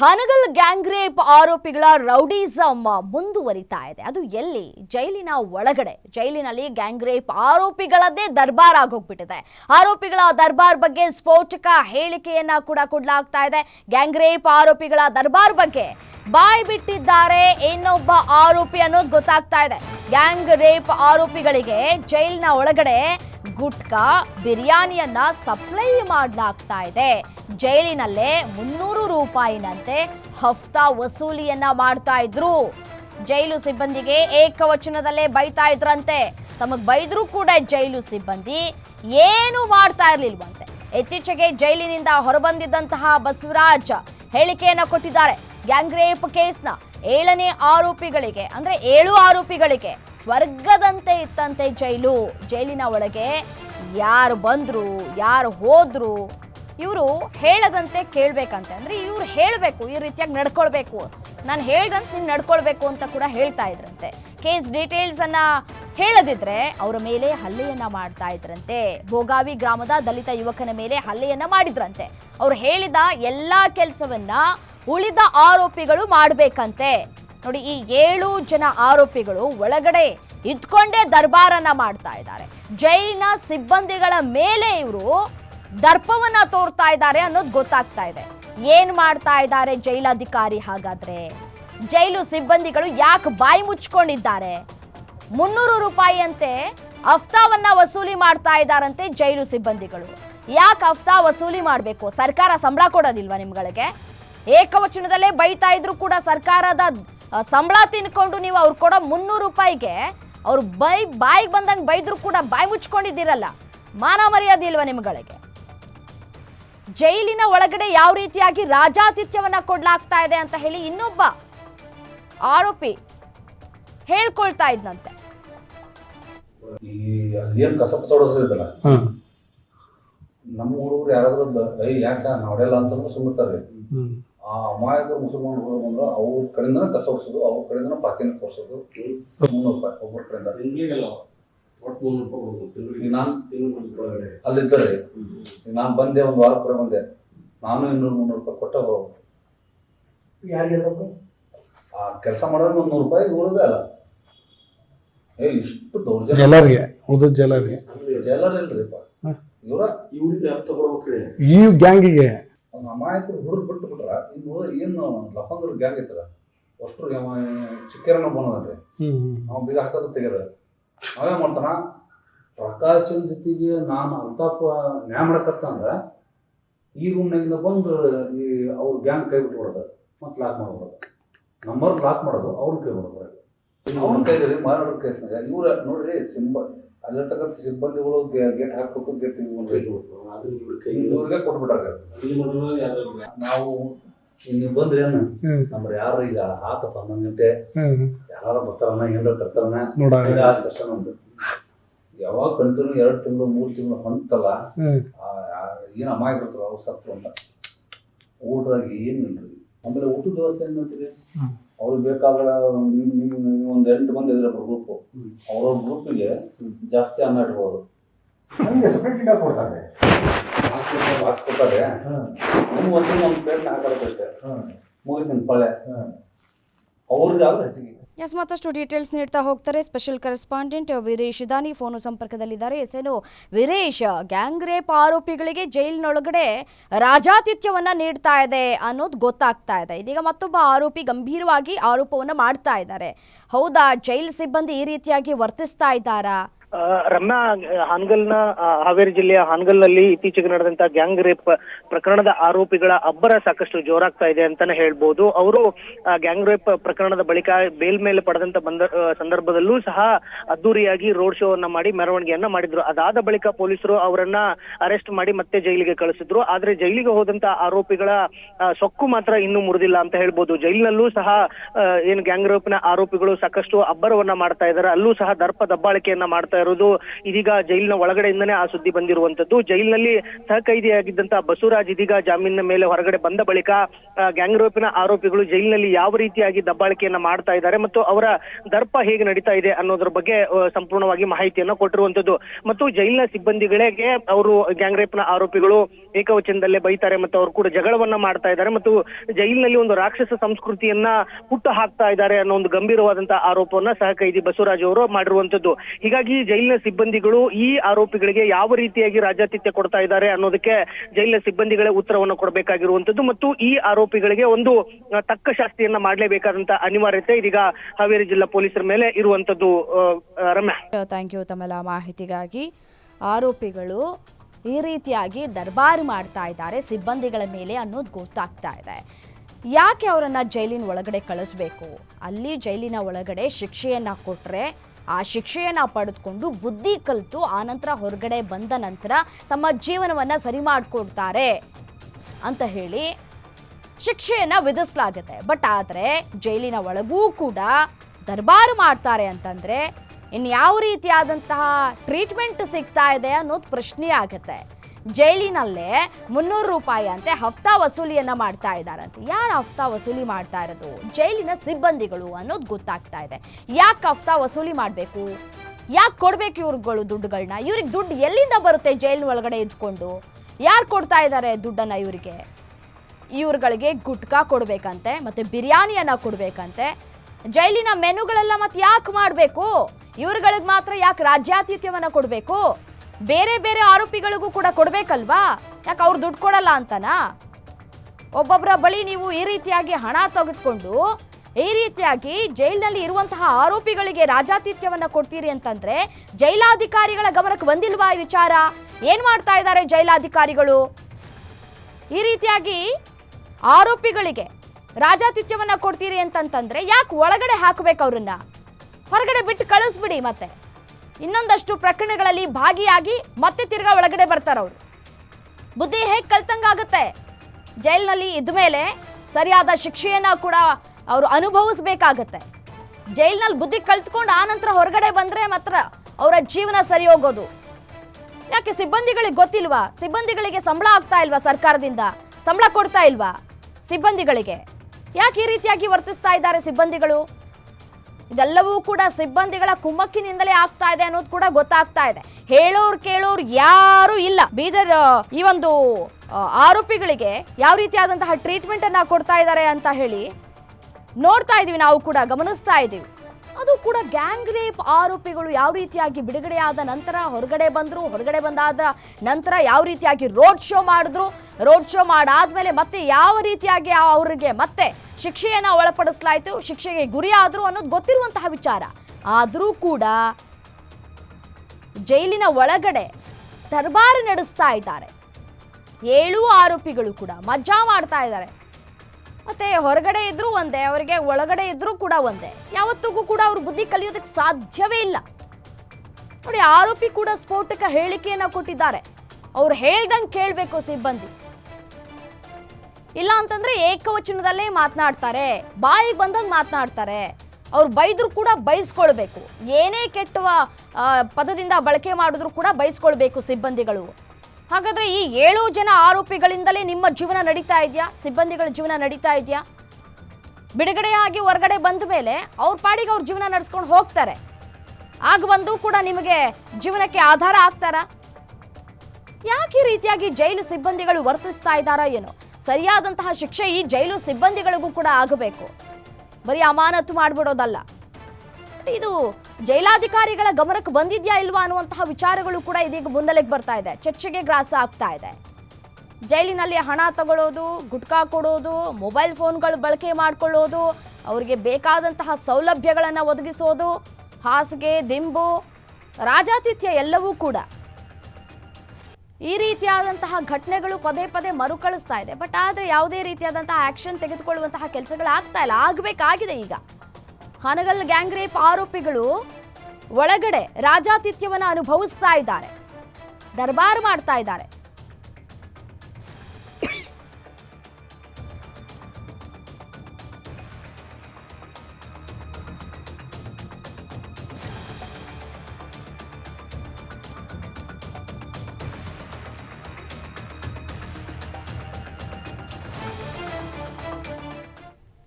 Hangal gang rape ಆರೋಪಿಗಳ rowdyism ಮುಂದುವರಿತಾ ಇದೆ. ಅದು ಎಲ್ಲಿ? ಜೈಲಿನ ಒಳಗಡೆ. ಜೈಲಿನಲ್ಲಿ ಗ್ಯಾಂಗ್ ರೇಪ್ ಆರೋಪಿಗಳದ್ದೇ ದರ್ಬಾರ್ ಆಗೋಗ್ಬಿಟ್ಟಿದೆ. ಆರೋಪಿಗಳ ದರ್ಬಾರ್ ಬಗ್ಗೆ ಸ್ಫೋಟಕ ಹೇಳಿಕೆಯನ್ನ ಕೂಡ ಕೊಡಲಾಗ್ತಾ ಇದೆ. ಗ್ಯಾಂಗ್ ರೇಪ್ ಆರೋಪಿಗಳ ದರ್ಬಾರ್ ಬಗ್ಗೆ ಬಾಯ್ ಬಿಟ್ಟಿದ್ದಾರೆ ಇನ್ನೊಬ್ಬ ಆರೋಪಿ ಅನ್ನೋದು ಗೊತ್ತಾಗ್ತಾ ಇದೆ. ಗ್ಯಾಂಗ್ ರೇಪ್ ಆರೋಪಿಗಳಿಗೆ ಜೈಲಿನ ಒಳಗಡೆ ಗುಟ್ಕಾ ಬಿರಿಯಾನಿಯನ್ನ ಸಪ್ಲೈ ಮಾಡಲಾಗ್ತಾ ಇದೆ. ಜೈಲಿನಲ್ಲೇ ಮುನ್ನೂರು ರೂಪಾಯಿನಂತೆ ಹಫ್ತಾ ವಸೂಲಿಯನ್ನ ಮಾಡ್ತಾ ಇದ್ರು. ಜೈಲು ಸಿಬ್ಬಂದಿಗೆ ಏಕವಚನದಲ್ಲೇ ಬೈತಾ ಇದ್ರಂತೆ. ತಮಗೆ ಬೈದರೂ ಕೂಡ ಜೈಲು ಸಿಬ್ಬಂದಿ ಏನು ಮಾಡ್ತಾ ಇರ್ಲಿಲ್ವಂತೆ. ಇತ್ತೀಚೆಗೆ ಜೈಲಿನಿಂದ ಹೊರಬಂದಿದ್ದಂತಹ ಬಸವರಾಜ್ ಹೇಳಿಕೆಯನ್ನ ಕೊಟ್ಟಿದ್ದಾರೆ. ಗ್ಯಾಂಗ್ ರೇಪ್ ಕೇಸ್ನ ಏಳನೇ ಆರೋಪಿಗಳಿಗೆ, ಅಂದ್ರೆ ಏಳು ಆರೋಪಿಗಳಿಗೆ ಸ್ವರ್ಗದಂತೆ ಇತ್ತಂತೆ ಜೈಲು. ಜೈಲಿನ ಒಳಗೆ ಯಾರು ಬಂದ್ರು, ಯಾರು ಹೋದ್ರು, ಇವರು ಹೇಳದಂತೆ ಕೇಳಬೇಕಂತೆ. ಅಂದ್ರೆ ಇವ್ರು ಹೇಳಬೇಕು, ಈ ರೀತಿಯಾಗಿ ನಡ್ಕೊಳ್ಬೇಕು. ನಾನು ಹೇಳ್ದಂತ ನೀನು ನಡ್ಕೊಳ್ಬೇಕು ಅಂತ ಕೂಡ ಹೇಳ್ತಾ ಇದ್ರಂತೆ. ಕೇಸ್ ಡೀಟೇಲ್ಸ್ ಅನ್ನ ಹೇಳದಿದ್ರೆ ಅವರ ಮೇಲೆ ಹಲ್ಲೆಯನ್ನ ಮಾಡ್ತಾ ಇದ್ರಂತೆ. ಭೋಗಾವಿ ಗ್ರಾಮದ ದಲಿತ ಯುವಕನ ಮೇಲೆ ಹಲ್ಲೆಯನ್ನ ಮಾಡಿದ್ರಂತೆ. ಅವ್ರು ಹೇಳಿದ ಎಲ್ಲಾ ಕೆಲಸವನ್ನ ಉಳಿದ ಆರೋಪಿಗಳು ಮಾಡಬೇಕಂತೆ. ನೋಡಿ, ಈ ಏಳು ಜನ ಆರೋಪಿಗಳು ಒಳಗಡೆ ಇದ್ಕೊಂಡೇ ದರ್ಬಾರನ್ನ ಮಾಡ್ತಾ ಇದ್ದಾರೆ. ಜೈನ ಸಿಬ್ಬಂದಿಗಳ ಮೇಲೆ ಇವರು ದರ್ಪವನ್ನ ತೋರ್ತಾ ಇದ್ದಾರೆ ಅನ್ನೋದು ಗೊತ್ತಾಗ್ತಾ ಇದೆ. ಏನ್ ಮಾಡ್ತಾ ಇದ್ದಾರೆ ಜೈಲಾಧಿಕಾರಿ ಹಾಗಾದ್ರೆ? ಜೈಲು ಸಿಬ್ಬಂದಿಗಳು ಯಾಕೆ ಬಾಯಿ ಮುಚ್ಕೊಂಡಿದ್ದಾರೆ? ಮುನ್ನೂರು ರೂಪಾಯಿ ಅಂತೆ ಹಫ್ತಾವನ್ನ ವಸೂಲಿ ಮಾಡ್ತಾ ಇದ್ದಾರಂತೆ ಜೈಲು ಸಿಬ್ಬಂದಿಗಳು. ಯಾಕೆ ಹಫ್ತಾ ವಸೂಲಿ ಮಾಡಬೇಕು? ಸರ್ಕಾರ ಸಂಬಳ ಕೊಡೋದಿಲ್ವಾ ನಿಮ್ಗಳಿಗೆ? ಏಕವಚನದಲ್ಲೇ ಬೈತಾ ಇದ್ರು ಕೂಡ ಸರ್ಕಾರದ ಸಂಬಳ ತಿನ್ಕೊಂಡು ನೀವು ಅವ್ರು ಕೊಡೋ ಮುನ್ನೂರು ರೂಪಾಯಿಗೆ ಅವ್ರು ಬೈ ಬಾಯಿಗೆ ಬಂದಂಗೆ ಬೈದ್ರು ಕೂಡ ಬಾಯಿ ಮುಚ್ಕೊಂಡಿದ್ದೀರಲ್ಲ. ಮಾನ ಮರ್ಯಾದೆ ಇಲ್ವಾ ನಿಮ್ಗಳಿಗೆ? ಜೈಲಿನ ಒಳಗಡೆ ಯಾವ ರೀತಿಯಾಗಿ ರಾಜಾತಿಥ್ಯವನ್ನ ಕೊಡ್ಲಾಗ್ತಾ ಇದೆ ಅಂತ ಹೇಳಿ ಇನ್ನೊಬ್ಬ ಆರೋಪಿ ಹೇಳ್ಕೊಳ್ತಾ ಇದ್ನಂತೆ. ಈ ಏನ್ ಕಸ ನಮ್ಮ ಹುಡುಗರು ಯಾರಾದ್ರೂ ಯಾಕೆ ಐ ಯಾಕ ಅಂತಂದ್ರೆ ಸುಮ್ಮತಾರೆ ಆ ಅಮಾಯಕ ಮುಸಲ್ಮಾನ ಹುಡುಗರು ಬಂದ್ರು ಅವ್ರ ಕಡೆಯಿಂದ ಕಸ ಹೊಡ್ಸೋದು ಅವ್ರ ಕಡೆಯಿಂದ ಪಾಕಿನ ಕೊಡ್ಸೋದು ಮುನ್ನೂರು ರೂಪಾಯಿ ಒಬ್ಬರ ಕಡೆಯಿಂದ ನಾನು ಅಲ್ಲಿದ್ದರೆ ನಾನು ಬಂದೆ ಒಂದು ವಾರ ಕೂಡ ಬಂದೆ. ನಾನು ಇನ್ನೂರು ಮುನ್ನೂರು ರೂಪಾಯಿ ಕೊಟ್ಟ ಹೋಗ್ಬೇಕು ಯಾರಿಗಿರ್ಬೇಕು ಆ ಕೆಲಸ ಮಾಡೋರು ಒಂದು ನೂರು ರೂಪಾಯಿ ಉಳಿದೆ ಅಲ್ಲ. ಏ ಇಷ್ಟು ದೌರ್ಜನ್ಯ. ಜಲರಿಗೆ ಉಳಿದ ಜಲರಿಗೆ. ಜೈಲರ್ ಇಲ್ರಿಪ್ಪ. ಇವರ? ಇವ್ರಿಗೆ ಈ ಗ್ಯಾಂಗಿಗೆ. ಅಮಾಯಕರು ಹುಡುಗ ಬಿಟ್ಟು ಇನ್ನು ಏನು ಲಫಂದ್ರ ಗ್ಯಾಂಗ್ ಐತಲ್ಲ ಅಷ್ಟ್ರು ಚಿಕ್ಕರನ್ನ ಬಂದದ್ರಿ ಹ್ಞೂ ನಾವು ಬೀಗ ಹಾಕೋದು ತೆಗ್ಯಾರ ನಾವೇ ಮಾಡ್ತಾನ ಪ್ರಕಾಶನ್ ಜೊತೆಗೆ ನಾನು ಅಲ್ತಾಫ್ ನ್ಯಾಯ ಮಾಡಕತ್ತಂದ್ರ ಈ ರೂಮ್ನಾಗಿಂದ ಬಂದು ಈ ಅವ್ರ ಗ್ಯಾಂಗ್ ಕೈ ಬಿಟ್ಬಿಡೋದು ಮತ್ತೆ ಲಾಕ್ ಮಾಡ್ಬಿಡೋದು ನಂಬರ್ ಲಾಕ್ ಮಾಡೋದು ಅವ್ರನ್ನ ಕೈ ಬಿಡೋದು ಅವ್ನ ಕೈದಲ್ಲಿ ಮಾರಾಟ ಕೇಸ್ನಾಗ ಇವ್ರ ನೋಡ್ರಿ ಸಿಂಬಲ್ ಅಲ್ಲಿರ್ತಕ್ಕಂಥ ಸಿಬ್ಬಂದಿಗಳು ಗೇಟ್ ಹಾಕ್ಬೇಕು ಗೇಟ್ ತೆಗಿಬೇಕು ಇವ್ರಿಗೆ ಕೊಟ್ಬಿಟ್ಟಾರ. ನಾವು ನೀವು ಬಂದ್ರಿ ಅನ್ನ ನಮ್ರ ಯಾರು ಈಗ ಆತಪ್ಪ ಹನ್ನೊಂದು ಗಂಟೆ? ಯಾರು ಬರ್ತಾರನ್ನ ಏನಾರ ತರ್ತಾರನ್ನ ನೋಡ. ಆ ಸಿಸ್ಟಮ್ ಒಂದು. ಯಾವಾಗ ಕಂಡ್ರು ಎರಡು ತಿಂಗಳು ಮೂರು ತಿಂಗಳು ಹೊಂಟಲ್ಲ ಹ್ಞೂ ಏನು ಅಮಾಯಕ ಇರ್ತಾರ ಅವ್ರು ಸತ್ರು ಅಂತ. ಊಟದಾಗ ಏನು ಇಲ್ರಿ? ಆಮೇಲೆ ಊಟದ ವ್ಯವಸ್ಥೆ ಏನಂತೀರಿ. ಅವ್ರಿಗೆ ಬೇಕಾದ್ರೆ ನೀವು ಒಂದು ಎಂಟು ಮಂದಿ ಇದ್ರೆ ಗ್ರೂಪ್ ಅವ್ರವ್ರ ಗ್ರೂಪಿಗೆ ಜಾಸ್ತಿ ಅನ್ನ ಇಡ್ಬೋದು. ಸಪ್ರೇಟ್ ಇಡಕ್ಕೆ ಕೊಡ್ತಾರೆ ನೀವು ಒಂದು ಒಂದು ಪ್ಲೇಟ್ನ ನಿಮ್ಮ ಪಳೆ. ಅವರು ಆದ್ರೆ ಹೆಚ್ಚಿಗೆ? ಎಸ್ ಮತ್ತಷ್ಟು ಡೀಟೇಲ್ಸ್ ನೀಡ್ತಾ ಹೋಗ್ತಾರೆ. ಸ್ಪೆಷಲ್ ಕರೆಸ್ಪಾಂಡೆಂಟ್ ವೀರೇಶ್ ದಾನಿ ಫೋನು ಸಂಪರ್ಕದಲ್ಲಿದ್ದಾರೆ. ಎಸ್ ಏನು ವೀರೇಶ್ ಗ್ಯಾಂಗ್ ರೇಪ್ ಆರೋಪಿಗಳಿಗೆ ಜೈಲಿನೊಳಗಡೆ ರಾಜಾತಿಥ್ಯವನ್ನ ನೀಡ್ತಾ ಇದೆ ಅನ್ನೋದು ಗೊತ್ತಾಗ್ತಾ ಇದೆ. ಇದೀಗ ಮತ್ತೊಬ್ಬ ಆರೋಪಿ ಗಂಭೀರವಾಗಿ ಆರೋಪವನ್ನು ಮಾಡ್ತಾ ಇದ್ದಾರೆ. ಹೌದಾ ಜೈಲ್ ಸಿಬ್ಬಂದಿ ಈ ರೀತಿಯಾಗಿ ವರ್ತಿಸ್ತಾ ಇದ್ದಾರಾ? ರಮ್ಯಾ ಹಾನಗಲ್ನ ಹಾವೇರಿ ಜಿಲ್ಲೆಯ ಹಾನಗಲ್ನಲ್ಲಿ ಇತ್ತೀಚೆಗೆ ನಡೆದಂತ ಗ್ಯಾಂಗ್ ರೇಪ್ ಪ್ರಕರಣದ ಆರೋಪಿಗಳ ಅಬ್ಬರ ಸಾಕಷ್ಟು ಜೋರಾಗ್ತಾ ಇದೆ ಅಂತಾನೆ ಹೇಳ್ಬೋದು. ಅವರು ಗ್ಯಾಂಗ್ ರೇಪ್ ಪ್ರಕರಣದ ಬಳಿಕ ಬೇಲ್ ಮೇಲೆ ಪಡೆದಂತ ಸಂದರ್ಭದಲ್ಲೂ ಸಹ ಅದ್ದೂರಿಯಾಗಿ ರೋಡ್ ಶೋ ಮಾಡಿ ಮೆರವಣಿಗೆಯನ್ನ ಮಾಡಿದ್ರು. ಅದಾದ ಬಳಿಕ ಪೊಲೀಸರು ಅವರನ್ನ ಅರೆಸ್ಟ್ ಮಾಡಿ ಮತ್ತೆ ಜೈಲಿಗೆ ಕಳಿಸಿದ್ರು. ಆದ್ರೆ ಜೈಲಿಗೆ ಹೋದಂತ ಆರೋಪಿಗಳ ಸೊಕ್ಕು ಮಾತ್ರ ಇನ್ನೂ ಮುರಿದಿಲ್ಲ ಅಂತ ಹೇಳ್ಬೋದು. ಜೈಲಿನಲ್ಲೂ ಸಹ ಏನು ಗ್ಯಾಂಗ್ ರೇಪ್ನ ಆರೋಪಿಗಳು ಸಾಕಷ್ಟು ಅಬ್ಬರವನ್ನ ಮಾಡ್ತಾ ಇದ್ದಾರೆ ಅಲ್ಲೂ ಸಹ ದರ್ಪ ದಬ್ಬಾಳಿಕೆಯನ್ನ ಮಾಡ್ತಾ ಇರೋದು ಇದೀಗ ಜೈಲಿನ ಒಳಗಡೆಯಿಂದನೇ ಆ ಸುದ್ದಿ ಬಂದಿರುವಂತದ್ದು ಜೈಲಿನಲ್ಲಿ ಸಹಕೈದಿಯಾಗಿದ್ದಂತಹ ಬಸವರಾಜ್ ಇದೀಗ ಜಾಮೀನಿನ ಮೇಲೆ ಹೊರಗಡೆ ಬಂದ ಬಳಿಕ ಗ್ಯಾಂಗ್ ರೋಪಿನ ಆರೋಪಿಗಳು ಜೈಲಿನಲ್ಲಿ ಯಾವ ರೀತಿಯಾಗಿ ದಬ್ಬಾಳಿಕೆಯನ್ನ ಮಾಡ್ತಾ ಇದ್ದಾರೆ ಮತ್ತು ಅವರ ದರ್ಪ ಹೇಗೆ ನಡೀತಾ ಇದೆ ಅನ್ನೋದ್ರ ಬಗ್ಗೆ ಸಂಪೂರ್ಣವಾಗಿ ಮಾಹಿತಿಯನ್ನ ಕೊಟ್ಟಿರುವಂತದ್ದು ಮತ್ತು ಜೈಲಿನ ಸಿಬ್ಬಂದಿಗಳಿಗೆ ಅವರು ಗ್ಯಾಂಗ್ ರೇಪ್ನ ಆರೋಪಿಗಳು ಏಕವಚನದಲ್ಲೇ ಬೈತಾರೆ ಮತ್ತು ಅವರು ಕೂಡ ಜಗಳವನ್ನ ಮಾಡ್ತಾ ಇದ್ದಾರೆ ಮತ್ತು ಜೈಲಿನಲ್ಲಿ ಒಂದು ರಾಕ್ಷಸ ಸಂಸ್ಕೃತಿಯನ್ನ ಹುಟ್ಟು ಹಾಕ್ತಾ ಇದ್ದಾರೆ ಅನ್ನೋ ಒಂದು ಗಂಭೀರವಾದಂತಹ ಆರೋಪವನ್ನ ಸಹಕೈದಿ ಬಸವರಾಜ್ ಅವರು ಮಾಡಿರುವಂತದ್ದು ಹೀಗಾಗಿ ಜೈಲಿನ ಸಿಬ್ಬಂದಿಗಳು ಈ ಆರೋಪಿಗಳಿಗೆ ಯಾವ ರೀತಿಯಾಗಿ ರಾಜಾತಿಥ್ಯ ಕೊಡ್ತಾ ಇದ್ದಾರೆ ಅನ್ನೋದಕ್ಕೆ ಜೈಲಿನ ಸಿಬ್ಬಂದಿಗಳೇ ಉತ್ತರವನ್ನು ಕೊಡಬೇಕಾಗಿರುವಂತದ್ದು ಮತ್ತು ಈ ಆರೋಪಿಗಳಿಗೆ ಒಂದು ತಕ್ಕ ಶಾಸ್ತಿಯನ್ನ ಮಾಡಲೇಬೇಕಾದಂತ ಅನಿವಾರ್ಯತೆ ಇದೀಗ ಹಾವೇರಿ ಜಿಲ್ಲಾ ಪೊಲೀಸರ ಮೇಲೆ ಇರುವಂತದ್ದು ರಮ್ಯಾ. ಥ್ಯಾಂಕ್ ಯು ತಮ್ಮೆಲ್ಲ ಮಾಹಿತಿಗಾಗಿ. ಆರೋಪಿಗಳು ಈ ರೀತಿಯಾಗಿ ದರ್ಬಾರು ಮಾಡ್ತಾ ಇದ್ದಾರೆ ಸಿಬ್ಬಂದಿಗಳ ಮೇಲೆ ಅನ್ನೋದು ಗೊತ್ತಾಗ್ತಾ ಇದೆ. ಯಾಕೆ ಅವರನ್ನು ಜೈಲಿನ ಒಳಗಡೆ ಕಳಿಸ್ಬೇಕು? ಅಲ್ಲಿ ಜೈಲಿನ ಒಳಗಡೆ ಶಿಕ್ಷೆಯನ್ನು ಕೊಟ್ಟರೆ ಆ ಶಿಕ್ಷೆಯನ್ನು ಪಡೆದುಕೊಂಡು ಬುದ್ಧಿ ಕಲಿತು ಆನಂತರ ಹೊರಗಡೆ ಬಂದ ನಂತರ ತಮ್ಮ ಜೀವನವನ್ನು ಸರಿ ಮಾಡಿಕೊಡ್ತಾರೆ ಅಂತ ಹೇಳಿ ಶಿಕ್ಷೆಯನ್ನು ವಿಧಿಸಲಾಗುತ್ತೆ. ಬಟ್ ಆದರೆ ಜೈಲಿನ ಒಳಗೂ ಕೂಡ ದರ್ಬಾರು ಮಾಡ್ತಾರೆ ಅಂತಂದರೆ ಇನ್ಯಾವ ರೀತಿಯಾದಂತಹ ಟ್ರೀಟ್ಮೆಂಟ್ ಸಿಗ್ತಾ ಇದೆ ಅನ್ನೋದು ಪ್ರಶ್ನೆ ಆಗುತ್ತೆ. ಜೈಲಿನಲ್ಲೇ ಮುನ್ನೂರು ರೂಪಾಯಿ ಅಂತೆ ಹಫ್ತಾ ವಸೂಲಿಯನ್ನ ಮಾಡ್ತಾ ಇದ್ದಾರಂತೆ. ಯಾರು ಹಫ್ತಾ ವಸೂಲಿ ಮಾಡ್ತಾ ಇರೋದು? ಜೈಲಿನ ಸಿಬ್ಬಂದಿಗಳು ಅನ್ನೋದು ಗೊತ್ತಾಗ್ತಾ ಇದೆ. ಯಾಕೆ ಹಫ್ತಾ ವಸೂಲಿ ಮಾಡಬೇಕು? ಯಾಕೆ ಕೊಡ್ಬೇಕು ಇವ್ರುಗಳು ದುಡ್ಡುಗಳನ್ನ ಇವ್ರಿಗೆ ದುಡ್ಡು ಎಲ್ಲಿಂದ ಬರುತ್ತೆ ಜೈಲಿನ ಒಳಗಡೆ ಇದ್ಕೊಂಡು? ಯಾರು ಕೊಡ್ತಾ ಇದ್ದಾರೆ ದುಡ್ಡನ್ನು ಇವರಿಗೆ? ಇವ್ರುಗಳಿಗೆ ಗುಟ್ಕಾ ಕೊಡಬೇಕಂತೆ, ಮತ್ತು ಬಿರಿಯಾನಿಯನ್ನು ಕೊಡಬೇಕಂತೆ. ಜೈಲಿನ ಮೆನುಗಳೆಲ್ಲ ಮತ್ತೆ ಯಾಕೆ ಮಾಡಬೇಕು? ಇವ್ರುಗಳಿಗೆ ಮಾತ್ರ ಯಾಕೆ ರಾಜ್ಯಾತಿಥ್ಯವನ್ನು ಕೊಡಬೇಕು? ಬೇರೆ ಬೇರೆ ಆರೋಪಿಗಳಿಗೂ ಕೂಡ ಕೊಡಬೇಕಲ್ವಾ? ಯಾಕೆ ಅವ್ರು ದುಡ್ಡು ಕೊಡಲ್ಲ ಅಂತನಾ? ಒಬ್ಬೊಬ್ಬರ ಬಳಿ ನೀವು ಈ ರೀತಿಯಾಗಿ ಹಣ ತೆಗೆದುಕೊಂಡು, ಈ ರೀತಿಯಾಗಿ ಜೈಲಿನಲ್ಲಿ ಇರುವಂತಹ ಆರೋಪಿಗಳಿಗೆ ರಾಜಾತಿಥ್ಯವನ್ನು ಕೊಡ್ತೀರಿ ಅಂತಂದ್ರೆ ಜೈಲಾಧಿಕಾರಿಗಳ ಗಮನಕ್ಕೆ ಬಂದಿಲ್ವಾ ಈ ವಿಚಾರ? ಏನ್ ಮಾಡ್ತಾ ಇದ್ದಾರೆ ಜೈಲಾಧಿಕಾರಿಗಳು? ಈ ರೀತಿಯಾಗಿ ಆರೋಪಿಗಳಿಗೆ ರಾಜಾತಿಥ್ಯವನ್ನು ಕೊಡ್ತೀರಿ ಅಂತಂತಂದ್ರೆ ಯಾಕೆ ಒಳಗಡೆ ಹಾಕಬೇಕು ಅವ್ರನ್ನ? ಹೊರಗಡೆ ಬಿಟ್ಟು ಕಳಿಸ್ಬಿಡಿ ಮತ್ತೆ. ಇನ್ನೊಂದಷ್ಟು ಪ್ರಕರಣಗಳಲ್ಲಿ ಭಾಗಿಯಾಗಿ ಮತ್ತೆ ತಿರ್ಗಾ ಒಳಗಡೆ ಬರ್ತಾರೆ ಅವರು. ಬುದ್ಧಿ ಹೇಗೆ ಕಲ್ತಂಗಾಗುತ್ತೆ ಜೈಲಿನಲ್ಲಿ ಇದ್ದ ಮೇಲೆ ಸರಿಯಾದ ಶಿಕ್ಷೆಯನ್ನು ಕೂಡ ಅವರು ಅನುಭವಿಸ್ಬೇಕಾಗತ್ತೆ. ಜೈಲಿನಲ್ಲಿ ಬುದ್ಧಿ ಕಲ್ತ್ಕೊಂಡು ಆನಂತರ ಹೊರಗಡೆ ಬಂದ್ರೆ ಮಾತ್ರ ಅವರ ಜೀವನ ಸರಿ ಹೋಗೋದು. ಯಾಕೆ ಸಿಬ್ಬಂದಿಗಳಿಗೆ ಗೊತ್ತಿಲ್ವಾ? ಸಿಬ್ಬಂದಿಗಳಿಗೆ ಸಂಬಳ ಆಗ್ತಾ ಇಲ್ವಾ ಸರ್ಕಾರದಿಂದ? ಸಂಬಳ ಕೊಡ್ತಾ ಇಲ್ವಾ ಸಿಬ್ಬಂದಿಗಳಿಗೆ? ಯಾಕೆ ಈ ರೀತಿಯಾಗಿ ವರ್ತಿಸ್ತಾ ಇದ್ದಾರೆ ಸಿಬ್ಬಂದಿಗಳು? ಇದೆಲ್ಲವೂ ಕೂಡ ಸಿಬ್ಬಂದಿಗಳ ಕುಮ್ಮಕ್ಕಿನಿಂದಲೇ ಆಗ್ತಾ ಇದೆ ಅನ್ನೋದು ಕೂಡ ಗೊತ್ತಾಗ್ತಾ ಇದೆ. ಹೇಳೋರು ಕೇಳೋರು ಯಾರು ಇಲ್ಲ. ಬೀದರ್ ಈ ಒಂದು ಆರೋಪಿಗಳಿಗೆ ಯಾವ ರೀತಿಯಾದಂತಹ ಟ್ರೀಟ್ಮೆಂಟ್ ಅನ್ನ ಕೊಡ್ತಾ ಇದ್ದಾರೆ ಅಂತ ಹೇಳಿ ನೋಡ್ತಾ ಇದೀವಿ ನಾವು ಕೂಡ, ಗಮನಿಸ್ತಾ ಇದ್ದೀವಿ ಅದು ಕೂಡ ಗ್ಯಾಂಗ್ ರೇಪ್ ಆರೋಪಿಗಳು ಯಾವ ರೀತಿಯಾಗಿ ಬಿಡುಗಡೆಯಾದ ನಂತರ ಹೊರಗಡೆ ಬಂದರು, ಹೊರಗಡೆ ಬಂದಾದ ನಂತರ ಯಾವ ರೀತಿಯಾಗಿ ರೋಡ್ ಶೋ ಮಾಡಿದ್ರು, ರೋಡ್ ಶೋ ಮಾಡಾದ್ಮೇಲೆ ಮತ್ತೆ ಯಾವ ರೀತಿಯಾಗಿ ಅವರಿಗೆ ಮತ್ತೆ ಶಿಕ್ಷೆಯನ್ನು ಒಳಪಡಿಸಲಾಯಿತು, ಶಿಕ್ಷೆಗೆ ಗುರಿಯಾದರು ಅನ್ನೋದು ಗೊತ್ತಿರುವಂತಹ ವಿಚಾರ. ಆದರೂ ಕೂಡ ಜೈಲಿನ ಒಳಗಡೆ ದರ್ಬಾರು ನಡೆಸ್ತಾ ಇದ್ದಾರೆ. ಏಳು ಆರೋಪಿಗಳು ಕೂಡ ಮಜಾ ಮಾಡ್ತಾ ಇದ್ದಾರೆ. ಮತ್ತೆ ಹೊರಗಡೆ ಇದ್ರೂ ಒಂದೇ, ಅವರಿಗೆ ಒಳಗಡೆ ಇದ್ರೂ ಕೂಡ ಒಂದೇ. ಯಾವತ್ತಿಗೂ ಕೂಡ ಅವ್ರ ಬುದ್ಧಿ ಕಲಿಯೋದಕ್ಕೆ ಸಾಧ್ಯವೇ ಇಲ್ಲ. ನೋಡಿ, ಆರೋಪಿ ಕೂಡ ಸ್ಫೋಟಕ ಹೇಳಿಕೆಯನ್ನ ಕೊಟ್ಟಿದ್ದಾರೆ. ಅವ್ರು ಹೇಳ್ದಂಗೆ ಕೇಳಬೇಕು ಸಿಬ್ಬಂದಿ. ಇಲ್ಲ ಅಂತಂದ್ರೆ ಏಕವಚನದಲ್ಲೇ ಮಾತನಾಡ್ತಾರೆ, ಬಾಯಿಗೆ ಬಂದಂಗೆ ಮಾತನಾಡ್ತಾರೆ. ಅವ್ರು ಬೈದ್ರು ಕೂಡ ಬೈಸ್ಕೊಳ್ಬೇಕು. ಏನೇ ಕೆಟ್ಟುವ ಪದದಿಂದ ಬಳಕೆ ಮಾಡಿದ್ರು ಕೂಡ ಬೈಸ್ಕೊಳ್ಬೇಕು ಸಿಬ್ಬಂದಿಗಳು. ಹಾಗಾದ್ರೆ ಈ ಏಳು ಜನ ಆರೋಪಿಗಳಿಂದಲೇ ನಿಮ್ಮ ಜೀವನ ನಡೀತಾ ಇದೆಯಾ? ಸಿಬ್ಬಂದಿಗಳ ಜೀವನ ನಡೀತಾ ಇದೆಯಾ? ಬಿಡುಗಡೆಯಾಗಿ ಹೊರಗಡೆ ಬಂದ ಮೇಲೆ ಅವ್ರ ಪಾಡಿಗೆ ಅವ್ರ ಜೀವನ ನಡೆಸ್ಕೊಂಡು ಹೋಗ್ತಾರೆ. ಆಗ ಬಂದು ಕೂಡ ನಿಮಗೆ ಜೀವನಕ್ಕೆ ಆಧಾರ ಆಗ್ತಾರಾ? ಯಾಕೆ ರೀತಿಯಾಗಿ ಜೈಲು ಸಿಬ್ಬಂದಿಗಳು ವರ್ತಿಸ್ತಾ ಇದ್ದಾರಾ ಏನೋ? ಸರಿಯಾದಂತಹ ಶಿಕ್ಷೆ ಈ ಜೈಲು ಸಿಬ್ಬಂದಿಗಳಿಗೂ ಕೂಡ ಆಗಬೇಕು. ಬರೀ ಅಮಾನತು ಮಾಡಿಬಿಡೋದಲ್ಲ. ಇದು ಜೈಲಾಧಿಕಾರಿಗಳ ಗಮನಕ್ಕೆ ಬಂದಿದ್ಯಾ ಇಲ್ವಾ ಅನ್ನುವಂತಹ ವಿಚಾರಗಳು ಕೂಡ ಇದೀಗ ಮುಂದಲೆಗೆ ಬರ್ತಾ ಇದೆ. ಚರ್ಚೆಗೆ ಗ್ರಾಸ ಆಗ್ತಾ ಇದೆ. ಜೈಲಿನಲ್ಲಿ ಹಣ ತಗೊಳ್ಳೋದು ಗುಟ್ಕಾ ಕೊಡೋದು, ಮೊಬೈಲ್ ಫೋನ್ಗಳು ಬಳಕೆ ಮಾಡ್ಕೊಳ್ಳೋದು, ಅವರಿಗೆ ಬೇಕಾದಂತಹ ಸೌಲಭ್ಯಗಳನ್ನು ಒದಗಿಸೋದು, ಹಾಸಿಗೆ, ದಿಂಬು, ರಾಜಾತಿಥ್ಯ ಎಲ್ಲವೂ ಕೂಡ. ಈ ರೀತಿಯಾದಂತಹ ಘಟನೆಗಳು ಪದೇ ಪದೇ ಮರುಕಳಿಸ್ತಾ ಇದೆ. ಬಟ್ ಆದರೆ ಯಾವುದೇ ರೀತಿಯಾದಂತಹ ಆ್ಯಕ್ಷನ್ ತೆಗೆದುಕೊಳ್ಳುವಂತಹ ಕೆಲಸಗಳು ಆಗ್ತಾ ಇಲ್ಲ. ಆಗಬೇಕಾಗಿದೆ ಈಗ. ಹಾನಗಲ್ ಗ್ಯಾಂಗ್ ರೇಪ್ ಆರೋಪಿಗಳು ಒಳಗಡೆ ರಾಜಾತಿಥ್ಯವನ್ನು ಅನುಭವಿಸ್ತಾ ಇದ್ದಾರೆ. ದರ್ಬಾರು ಮಾಡ್ತಾ ಇದ್ದಾರೆ.